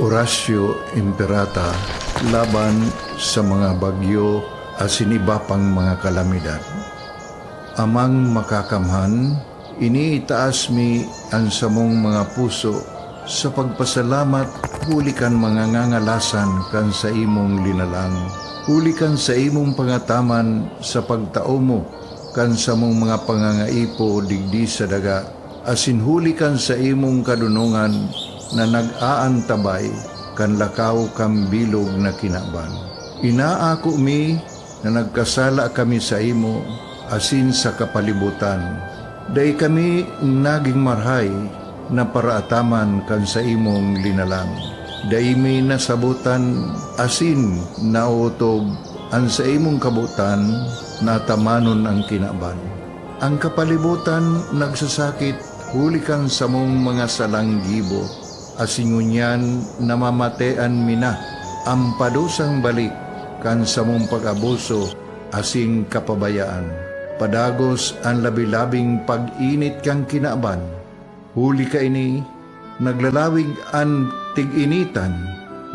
Horacio Imperata laban sa mga bagyo asin iba pang mga kalamidad. Amang makakamhan, iniitaas mi ang samong mga puso sa pagpasalamat huli kan mga ngangalasan kan sa imong linalang. Huli kan sa imong pangataman sa pagtao mo kan sa mong mga pangangaipo digdi sa daga asin huli kan sa imong kadunungan na nag-aantabay kan lakaw kam bilog na kinaban. Inaako mi na nagkasala kami sa imo asin sa kapalibutan. Day kami naging marhay na paraataman kan sa imong linalang. Day may nasabutan asin nautob ang sa imong kabutan na tamanon ang kinaban. Ang kapalibutan nagsasakit huli kang sa mong mga salanggibo asingunyan namamatean mina ang padusang balik kan sa mong pag-abuso asing kapabayaan. Padagos ang labi-labing pag-init kang kinaban. Huli ka ini, naglalawig ang tig-initan,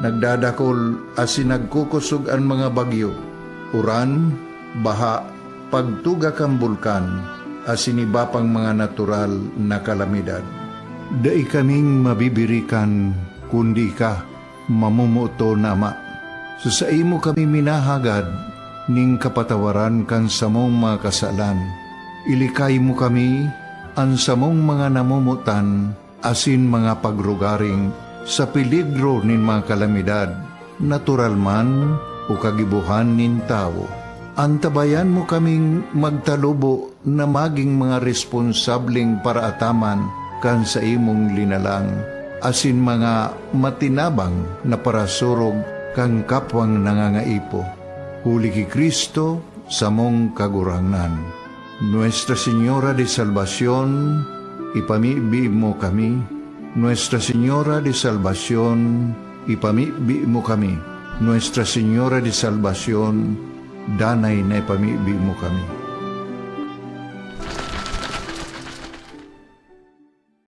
nagdadakol asin nagkukusog ang mga bagyo. Uran, baha, pagtuga kang bulkan, asin iba pang mga natural na kalamidad. Dai kaming mabibirikan, kundi ka, mamumuto nama. So sa imo kami minahagad, ning kapatawaran kan samong mga kasalan. Ilikay mo kami, ang samong mga namumutan, asin mga pagrugaring, sa peligro nin mga kalamidad, natural man o kagibuhan nin tao. Antabayan mo kaming magtalubo na maging mga responsableng paraataman kan sa imong linalang, asin mga matinabang na parasurog kang kapwang nangangaipo. Huli ki Kristo sa mong kagurangan. Nuestra Señora de Salvación, ipamibi mo kami. Nuestra Señora de Salvación, ipamibi mo kami. Nuestra Señora de Salvación, danay na ipamibi mo kami.